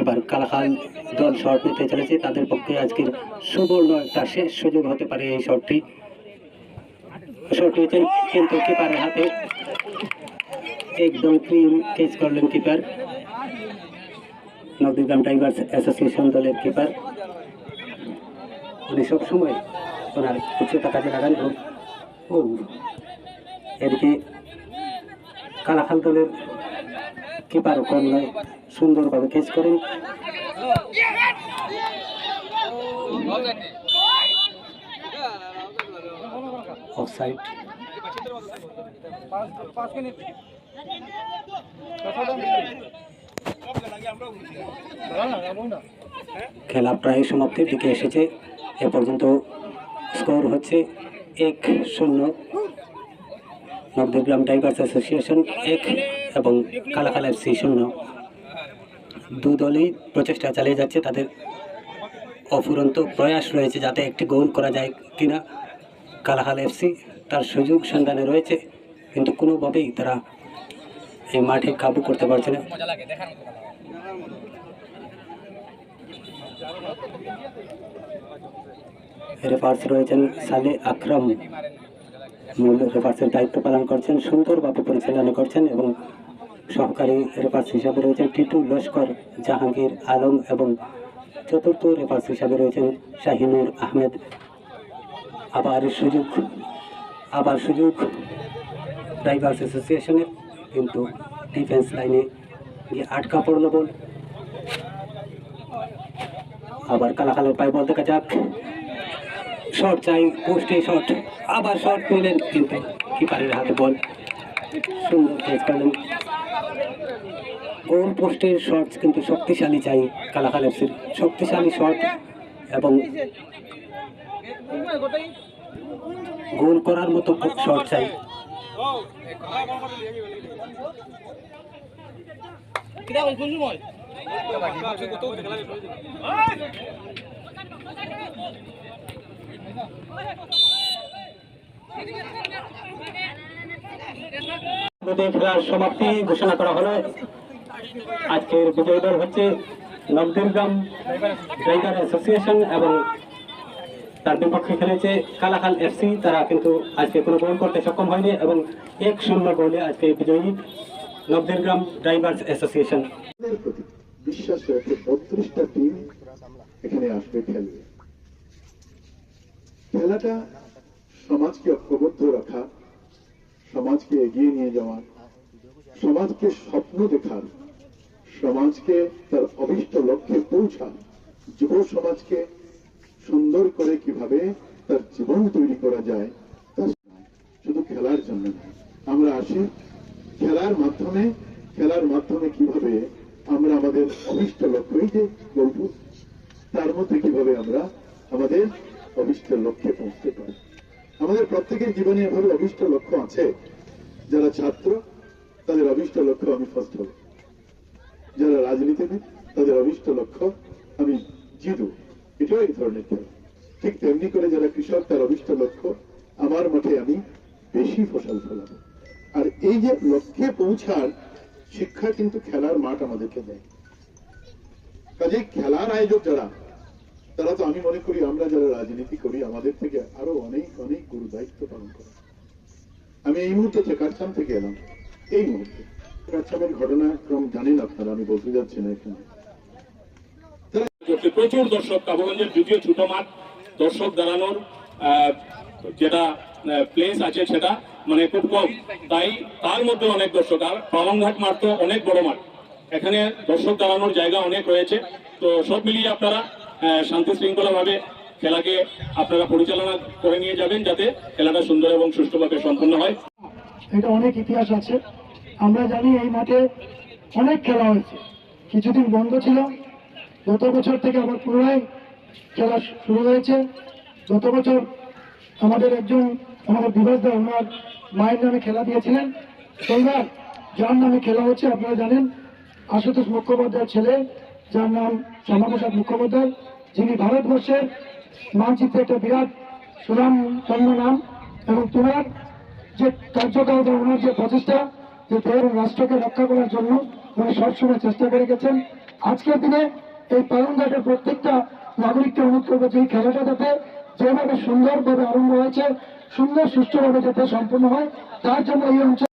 এবার কালাখাল দল শট নিতে চলেছে। তাদের পক্ষে আজকের সুবর্ণ একটা শেষ সুযোগ হতে পারে এই শটটি। শট নিয়েছেন কিন্তু কিপারের হাতে একদম ক্লিন কেচ করলেন কিপার নবদ্বীপগ্রাম টাইগার্স অ্যাসোসিয়েশন দলের কিপার উনি সবসময় ওনার উচ্চতা কাজে লাগান ও এদিকে কালাখাল দলের কিপার কর্নার সুন্দরভাবে কেচ করেন। খেলা প্রায় সমাপ্তির দিকে এসেছে। এ পর্যন্ত স্কোর হচ্ছে এক শূন্য। নবদ্বীপগ্রাম ড্রাইভার্স অ্যাসোসিয়েশন এক এবং কালাকাল এফসি শূন্য। দু দলই প্রচেষ্টা চালিয়ে যাচ্ছে, তাদের অফুরন্ত প্রয়াস রয়েছে যাতে একটি গোল করা যায় কিনা। কালাহাল এফসি তার সুযোগ সন্ধানে রয়েছে, কিন্তু কোনোভাবেই তারা এই মাঠে কাবু করতে পারছে না। রেফার্স রয়েছেন সালে আকরাম। রেফার্সের দায়িত্ব পালন করছেন, সুন্দরভাবে পরিচালনা করছেন এবং সহকারী রেফার্স হিসাবে রয়েছেন টিটু লস্কর, জাহাঙ্গীর আলম এবং চতুর্থ রেফার্স হিসাবে রয়েছেন শাহিনুর আহমেদ। আবার সুযোগ আবার সুযোগ। ড্রাইভার্স অ্যাসোসিয়েশনের কিন্তু ডিফেন্স লাইনে গিয়ে আটকা পড়ল বল। আবার কালাকালের পায়ে বল দেখা যাক। শট চাই পোস্টে শর্ট। আবার শর্ট নিলেন কিন্তু কিপারের হাতে বল সুন্দর ক্যাচ করলেন গোল পোস্টের শট কিন্তু শক্তিশালী চাই কালাকাল এফসির শক্তিশালী শট এবং গোল করার মতো শট চাই। খেলার সমাপ্তি ঘোষণা করা হলো। আজকের বিজয়ী দল হচ্ছে নবদুর্গাম ড্রাইভার অ্যাসোসিয়েশন এবং তার বিপক্ষে খেলেছে কালাখাল এফসি তারা কিন্তু আজকে কোনো গোল করতে সক্ষম হয়নি এবং এক শূন্য গোলে আজকে বিজয়ী নবদুর্গাম ড্রাইভার্স অ্যাসোসিয়েশন। বিশ্বাস রেখে বত্রিশটা টিম এখানে আসবে খেলবে খেলাটা সমাজকে ঐক্যবদ্ধ রাখা, সমাজকে এগিয়ে নিয়ে যাওয়া, সমাজকে স্বপ্ন দেখার, সমাজকে তার অভিষ্ট লক্ষ্যে পৌঁছান, যুব সমাজকে সুন্দর করে কীভাবে তার জীবন তৈরি করা যায়, তা শুধু খেলার জন্য আমরা আসি খেলার মাধ্যমে খেলার মাধ্যমে কীভাবে আমরা আমাদের অভিষ্ট লক্ষ্য এই যে গল্প তার মধ্যে কীভাবে আমরা আমাদের অভিষ্ট লক্ষ্যে পৌঁছতে পারি। আমাদের প্রত্যেকের জীবনে এভাবে অভিষ্ট লক্ষ্য আছে। যারা ছাত্র, তাদের অভিষ্ট লক্ষ্য আমি ফার্স্ট হব। যারা রাজনীতিবিদ, তাদের অভিষ্ট লক্ষ্য আমি জিতব। এটাও এক ধরনের খেলা। ঠিক তেমনি করে যারা কৃষক, তার অভিষ্ট লক্ষ্য আমার মাঠে আমি বেশি ফসল ফলাবো। আর এই যে লক্ষ্যে পৌঁছার শিক্ষা কিন্তু খেলার মাঠ আমাদেরকে দেয়। কাজে খেলার আয়োজক যারা তারা তো আমি মনে করি আমরা যারা রাজনীতি করি, আমাদের থেকে আরও অনেক অনেক গুরু দায়িত্ব পালন করে। আমি এই মুহূর্তে চেকারচাম থেকে এলাম, এই মুহূর্তে। চেকারচামের ঘটনাক্রম জানেন আপনারা, আমি বলতে যাচ্ছি না এখানে। প্রচুর দর্শক, কাবগঞ্জের দ্বিতীয় ছোট মাঠ, দর্শক দাঁড়ানোর যেটা প্লেস আছে সেটা মানে খুব কম। তাই তার মধ্যে অনেক দর্শক, আর পালংঘাট মাঠ তো অনেক বড় মাঠ। এখানে দর্শক দাঁড়ানোর জায়গা অনেক রয়েছে। তো সব মিলিয়ে আপনারা শান্তি শৃঙ্খলা ভাবে খেলাকে আপনারা পরিচালনা করে নিয়ে যাবেন যাতে খেলাটা সুন্দর এবং সুষ্ঠুভাবে সম্পন্ন হয়। এটা অনেক ইতিহাস আছে। আমরা জানি এই মাঠে অনেক খেলা হয়েছে। কিছুদিন বন্ধ ছিল। গত বছর থেকে আবার পুনরায় খেলা শুরু হয়েছে। গত বছর আমাদের একজন আমাদের বিভাস দা ওনার মায়ের নামে খেলা দিয়েছিলেন। সেইবার যার নামে খেলা হচ্ছে, আপনারা জানেন, আশুতোষ মুখোপাধ্যায়ের ছেলে, যার নাম শ্যামাপ্রসাদ মুখোপাধ্যায়। যিনি ভারতবর্ষের মানচিত্রে একটা বিরাট সুনাম ধন্য নাম এবং তোমার যে কার্যকাল বা ওনার যে প্রচেষ্টা যে দেশ রাষ্ট্রকে রক্ষা করার জন্য উনি সবসময় চেষ্টা করে গেছেন। আজকের দিনে এই পালনঘাটের প্রত্যেকটা নাগরিককে অনুরোধ করব যে এই খেলাটা যাতে যেভাবে সুন্দরভাবে আরম্ভ হয়েছে, সুন্দর সুষ্ঠুভাবে যাতে সম্পূর্ণ হয়, তার জন্য এই অঞ্চল